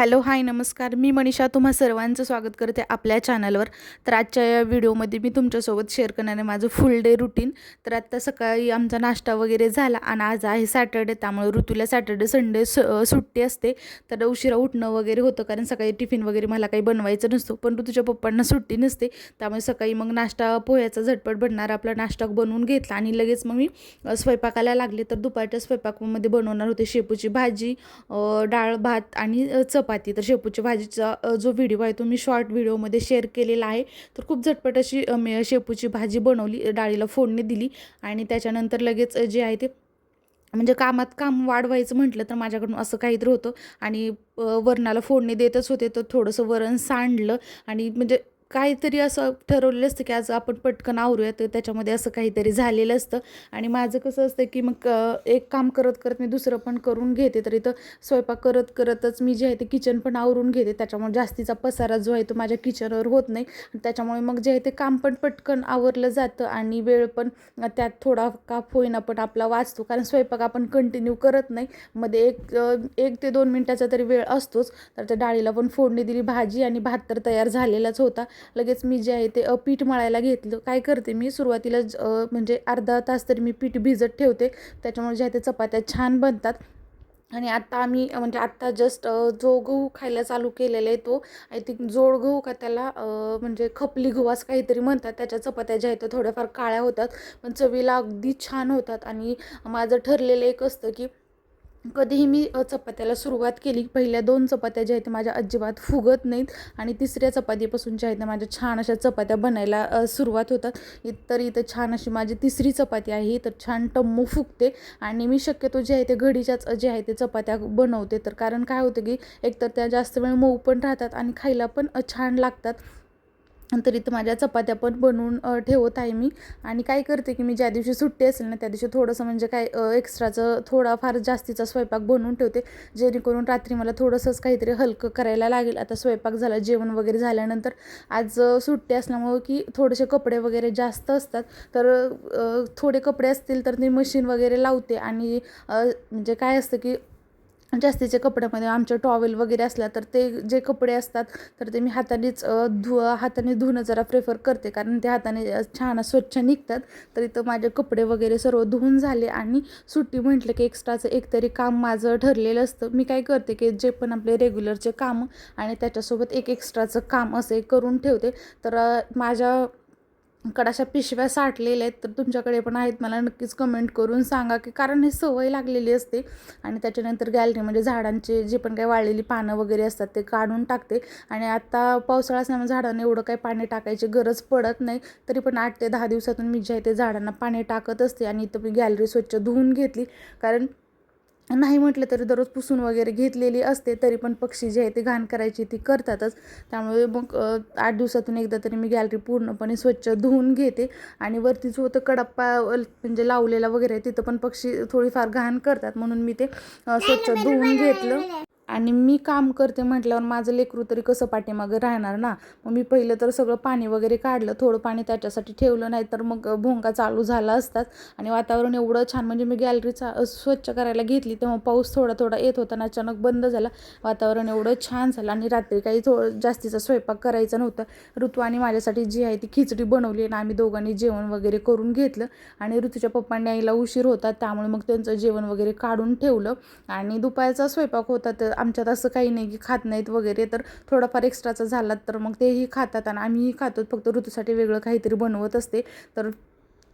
Hello hi नमस्कार. मी मनीषा तुम्हा सर्वांचं स्वागत करते आपल्या चॅनलवर. तर आजच्या या व्हिडिओमध्ये मी तुमच्यासोबत शेअर करणार आहे माझं फुल डे रुटीन तर आत्ता सकाळी आमचा नाश्ता वगैरे झाला आणि आज आहे सॅटर्डे त्यामुळे ऋतूला सॅटर्डे संडे स सुट्टी असते. तर उशिरा उठणं वगैरे होतं कारण सकाळी टिफिन वगैरे मला काही बनवायचं नसतो. पण ऋतूच्या पप्पांना सुट्टी नसते. त्यामुळे सकाळी मग नाश्ता पोह्याचा झटपट बनणार आपला नाश्ता बनवून घेतला आणि लगेच मग मी स्वयंपाकाला लागले. तर दुपारच्या स्वयंपाकामध्ये बनवणार होते शेपूची भाजी डाळ भात आणि चप चपाती तर शेपूच्या भाजीचा जो व्हिडिओ आहे तो मी शॉर्ट व्हिडिओमध्ये शेअर केलेला आहे. तर खूप झटपट अशी मी शेपूची भाजी बनवली डाळीला फोडणी दिली आणि त्याच्यानंतर लगेच जे आहे ते म्हणजे कामात काम वाढवायचं म्हटलं तर माझ्याकडून असं काहीतरी होतं आणि वरणाला फोडणी देतच होते. तर थोडंसं वरण सांडलं आणि म्हणजे काहीतरी असं ठरवलेलं असतं की आज आपण पटकन आवरूया तर त्याच्यामध्ये असं काहीतरी झालेलं असतं. आणि माझं कसं असतं की मग एक काम करत करत मी दुसरं पण करून घेते तर इथं स्वयंपाक करत करतच मी जे आहे ते किचन पण आवरून घेते. त्याच्यामुळे जास्तीचा पसारा जो आहे तो माझ्या किचनवर होत नाही. त्याच्यामुळे मग जे आहे ते काम पण पटकन आवरलं जातं आणि वेळ पण त्यात थोडा का होईना पण आपला वाचतो. कारण स्वयंपाक आपण कंटिन्यू करत नाही. मध्ये एक एक ते दोन मिनटाचा तरी वेळ असतोच. तर त्या डाळीला पण फोडणी दिली भाजी आणि भात तर तयार झालेलाच होता. लगेच मी जे आहे ते पीठ मळायला घेतलं. काय करते मी सुरुवातीला म्हणजे अर्धा तास तरी मी पीठ भिजत ठेवते. त्याच्यामुळे जे आहे ते चपात्या छान बनतात. आणि आत्ता आम्ही म्हणजे आत्ता जस्ट जो गहू खायला चालू केलेला आहे तो आय थिंक जोड गहू का त्याला म्हणजे खपली गहू असं काहीतरी म्हणतात. त्याच्या चपात्या ज्या आहेत त्या थोड्याफार काळ्या होतात पण चवीला अगदी छान होतात. आणि माझं ठरलेलं एक असतं की कधीही मी चपात्याला सुरुवात केली पहिल्या दोन चपात्या ज्या आहेत माझ्या अजिबात फुगत नाहीत आणि तिसऱ्या चपातीपासून ज्या आहेत त्या माझ्या छान अशा चपात्या बनायला सुरुवात होतात. इ- तर इथं छान अशी माझी तिसरी चपाती आहे तर छान टम्मू फुगते आणि मी शक्यतो जे आहे ते घडीच्याच जे आहे ते चपात्या बनवते. तर कारण काय होतं की एकतर त्या जास्त वेळ मऊ पण राहतात आणि खायला पण छान लागतात. तर इथं माझ्या चपात्या पण बनवून ठेवत आहे मी. आणि काय करते की मी ज्या दिवशी सुट्टी असेल ना त्या दिवशी थोडंसं म्हणजे काय एक्स्ट्राचं एक्स्ट्राचं थोडाफार जास्तीचा स्वयंपाक बनवून ठेवते. जेणेकरून रात्री मला थोडंसंच काहीतरी हलकं करायला लागेल. आता स्वयंपाक झाला जेवण वगैरे झाल्यानंतर आज सुट्टी असल्यामुळं की थोडेसे कपडे वगैरे जास्त असतात. तर थोडे कपडे असतील तर ते मशीन वगैरे लावते. आणि म्हणजे काय असतं की जास्तीच्या कपड्यामध्ये आमच्या टॉवेल वगैरे असल्या तर ते जे कपडे असतात तर ते मी हातानेच धु हाताने धुणं जरा प्रेफर करते. कारण ते हाताने छान स्वच्छ निघतात. तर इथं माझे कपडे वगैरे सर्व धुवून झाले आणि सुट्टी म्हटलं की एक्स्ट्राचं एकतरी काम माझं ठरलेलं असतं. मी काय करते की जे पण आपले रेग्युलरचे कामं आणि त्याच्यासोबत एक एक्स्ट्राचं काम असे करून ठेवते. तर माझ्या कडाशा अशा पिशव्या साठलेल्या आहेत तर तुमच्याकडे पण आहेत. मला नक्कीच कमेंट करून सांगा की कारण हे सवय लागलेली असते आणि त्याच्यानंतर गॅलरीमध्ये म्हणजे झाडांचे जे पण काही वाळलेली पानं वगैरे असतात ते काढून टाकते. आणि आता पावसाळा असल्यामुळे झाडांना एवढं काही पाणी टाकायची गरज पडत नाही. तरी पण आठ ते दहा दिवसातून मी जे आहे ते झाडांना पाणी टाकत असते आणि इथं मी गॅलरी स्वच्छ धुवून घेतली. कारण नाही म्हटलं तरी दररोज पुसून वगैरे घेतलेली असते तरी पण पक्षी जे आहे ते घाण करायची ती करतातच. त्यामुळे मग आठ दिवसातून एकदा तरी मी गॅलरी पूर्णपणे स्वच्छ धुवून घेते. आणि वरती जो होतं कडप्पा म्हणजे लावलेला वगैरे तिथं पण पक्षी थोडीफार घाण करतात. म्हणून मी ते स्वच्छ धुवून घेतलं. आणि मी काम करते म्हटल्यावर माझं लेकरू तरी कसं पाठीमागं राहणार ना? मग मी पहिलं तर सगळं पाणी वगैरे काढलं थोडं पाणी त्याच्यासाठी ठेवलं नाही तर मग भोंगा चालू झाला असतात. आणि वातावरण एवढं छान म्हणजे मी गॅलरी चा स्वच्छ करायला घेतली तेव्हा पाऊस थोडा थोडा येत होता आणि अचानक बंद झाला. वातावरण एवढं छान झालं आणि रात्री काही थोडं जास्तीचा स्वयंपाक करायचा नव्हता. ऋतू आणि माझ्यासाठी जी आहे ती खिचडी बनवली आणि आम्ही दोघांनी जेवण वगैरे करून घेतलं. आणि ऋतूच्या पप्पांनी यायला उशीर होता त्यामुळे मग त्यांचं जेवण वगैरे काढून ठेवलं. आणि दुपारचा स्वयंपाक होता तर आमच्यात असं काही नाही की खात नाहीत वगैरे तर थोडाफार एक्स्ट्राचा झाला तर मग तेही खातात आणि आम्हीही खातो. फक्त ऋतूसाठी वेगळं काहीतरी बनवत असते. तर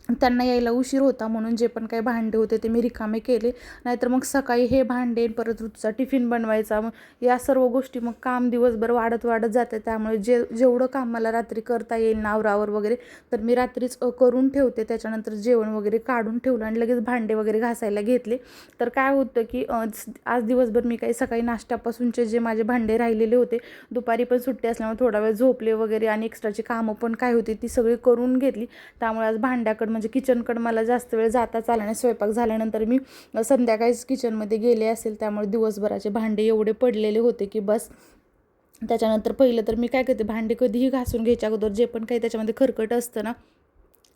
त्यांना यायला उशीर होता म्हणून जे पण काही भांडे होते ते मी रिकामे केले. नाहीतर मग सकाळी हे भांडे परत ऋतूचा टिफिन बनवायचा. मग या सर्व गोष्टी मग काम दिवसभर वाढत वाढत जाते. त्यामुळे जे जेवढं काम मला रात्री करता येईल नावरावर वगैरे तर मी रात्रीच करून ठेवते. त्याच्यानंतर जेवण वगैरे काढून ठेवलं आणि लगेच भांडे वगैरे घासायला घेतले. तर काय होतं की आज दिवसभर मी काही सकाळी नाश्त्यापासूनचे जे माझे भांडे राहिलेले होते दुपारी पण सुट्टी असल्यामुळे थोडा वेळ झोपले वगैरे आणि एक्स्ट्राची कामं पण काय होती ती सगळी करून घेतली. त्यामुळे आज भांड्याकडं म्हणजे किचनकडं मला जास्त वेळ जाताच आला नाही. स्वयंपाक झाल्यानंतर मी संध्याकाळीच किचनमध्ये गेले असेल त्यामुळे दिवसभराचे भांडे एवढे पडलेले होते की बस. त्याच्यानंतर पहिलं तर मी काय करते भांडे कधीही घासून घ्यायच्या अगोदर जे पण काही त्याच्यामध्ये खरकट असतं ना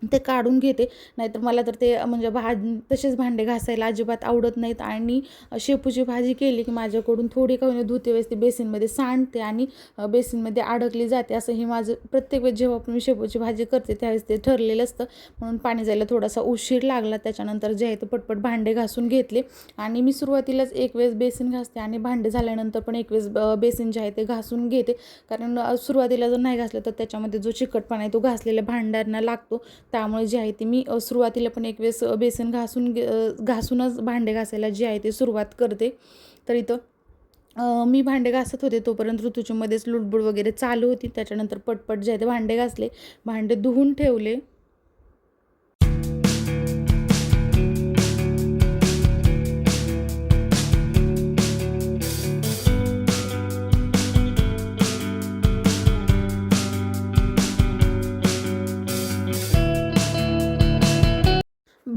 ते काढून घेते. नाहीतर मला तर ते म्हणजे भाज तसेच भांडे घासायला अजिबात आवडत नाहीत. आणि शेपूची भाजी केली की माझ्याकडून थोडी का धुते वेळेस ती बेसिनमध्ये सांडते आणि बेसिनमध्ये अडकली जाते. असं हे माझं प्रत्येक वेळेस जेव्हा पण मी शेपूची भाजी करते त्यावेळेस ते ठरलेलं असतं. म्हणून पाणी जायला थोडासा उशीर लागला. त्याच्यानंतर जे आहे ते पटपट भांडे घासून घेतले. आणि मी सुरुवातीलाच एक वेळेस बेसिन घासते आणि भांडे झाल्यानंतर पण एक वेळेस बेसिन जे आहे ते घासून घेते. कारण सुरुवातीला जर नाही घासलं तर त्याच्यामध्ये जो चिकटपणा आहे तो घासलेल्या भांड्यांना लागतो. त्यामुळे जे आहे ते मी सुरुवातीला पण एक वेळेस बेसन घासून घे- घासूनच भांडे घासायला जे आहे ते सुरुवात करते. तर इथं मी भांडे घासत होते तोपर्यंत ऋतूच्यामध्येच लुडबुड वगैरे चालू होती. त्याच्यानंतर पटपट जे आहे ते भांडे घासले. भांडे धुवून ठेवले.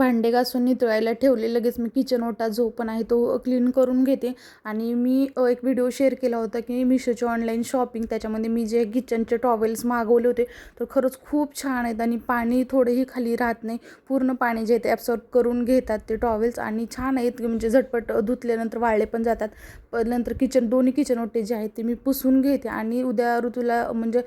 भांडे घासून नितळायला ठेवले. लगेच मी किचन ओटा जो पण आहे तो क्लीन करून घेते. आणि मी एक व्हिडिओ शेअर केला होता की मिशोचे ऑनलाईन शॉपिंग त्याच्यामध्ये मी जे किचनचे टॉवेल्स मागवले होते तर खरंच खूप छान आहेत आणि पाणी थोडंही खाली राहत नाही. पूर्ण पाणी जे आहे ते ॲब्सॉर्ब करून घेतात ते टॉवेल्स आणि छान आहेत. म्हणजे झटपट धुतल्यानंतर वाळले पण जातात. प- नंतर किचन दोन्ही किचन ओटे जे आहेत ते मी पुसून घेते. आणि उद्या ऋतूला म्हणजे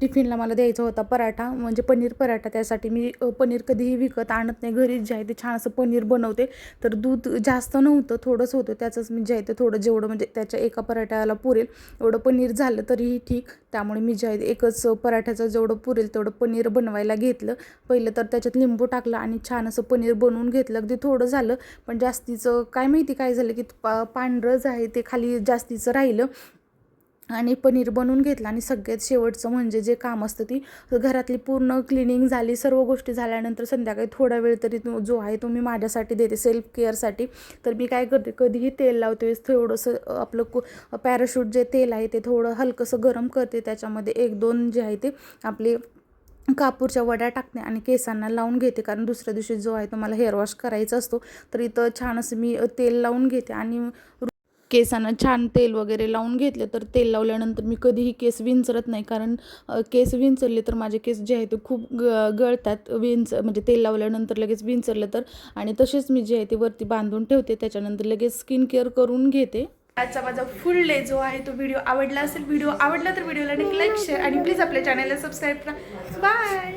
टिफिनला मला द्यायचा होता पराठा. म्हणजे पनीर पराठा. त्यासाठी मी पनीर कधीही विकत आणत नाही. घरी घरीच जे आहे ते छान असं पनीर बनवते. तर दूध जास्त नव्हतं थोडंच होतं. त्याचंच मी जे आहे ते थोडं जेवढं म्हणजे त्याच्या एका पराठ्याला पुरेल एवढं पनीर झालं तरीही ठीक. त्यामुळे मी जे आहे एकच पराठ्याचं जेवढं पुरेल तेवढं पनीर बनवायला घेतलं. पहिलं तर त्याच्यात लिंबू टाकलं आणि छान असं पनीर बनवून घेतलं. अगदी थोडं झालं पण जास्तीचं काय माहिती काय झालं की पा पांढरं जे आहे ते खाली जास्तीचं राहिलं. आणि पनीर बनवून घेतलं. आणि सगळ्यात शेवटचं म्हणजे जे काम असतं ती घरातली पूर्ण क्लिनिंग झाली सर्व गोष्टी झाल्यानंतर संध्याकाळी थोडा वेळ तरी जो आहे तो मी माझ्यासाठी देते सेल्फ केअरसाठी तर मी काय करते कधीही तेल लावते वेळेस थोडंसं आपलं कु पॅराशूट जे तेल आहे ते थोडं हलकंसं गरम करते. त्याच्यामध्ये एक दोन जे आहे ते आपले कापूरच्या वड्या टाकते आणि केसांना लावून घेते. कारण दुसऱ्या दिवशी जो आहे तो मला हेअर वॉश करायचा असतो. तर इथं छान असं मी तेल लावून घेते आणि केसांना छान तेल वगैरे लावून घेतले तर तेल लावल्यानंतर मी कधीही केस विंचरत नाही. कारण केस विंचरले तर माझे केस जे आहे ते खूप ग गळतात. विंच म्हणजे तेल लावल्यानंतर लगेच विंचरलं तर. आणि तसेच मी जे आहे ते वरती बांधून ठेवते. त्याच्यानंतर लगेच स्किन केअर करून घेते. आजचा माझा फुल डे जो आहे तो व्हिडिओ आवडला असेल व्हिडिओ आवडला तर व्हिडिओला लाईक शेअर आणि प्लीज आपल्या चॅनलला सबस्क्राईब करा. बाय!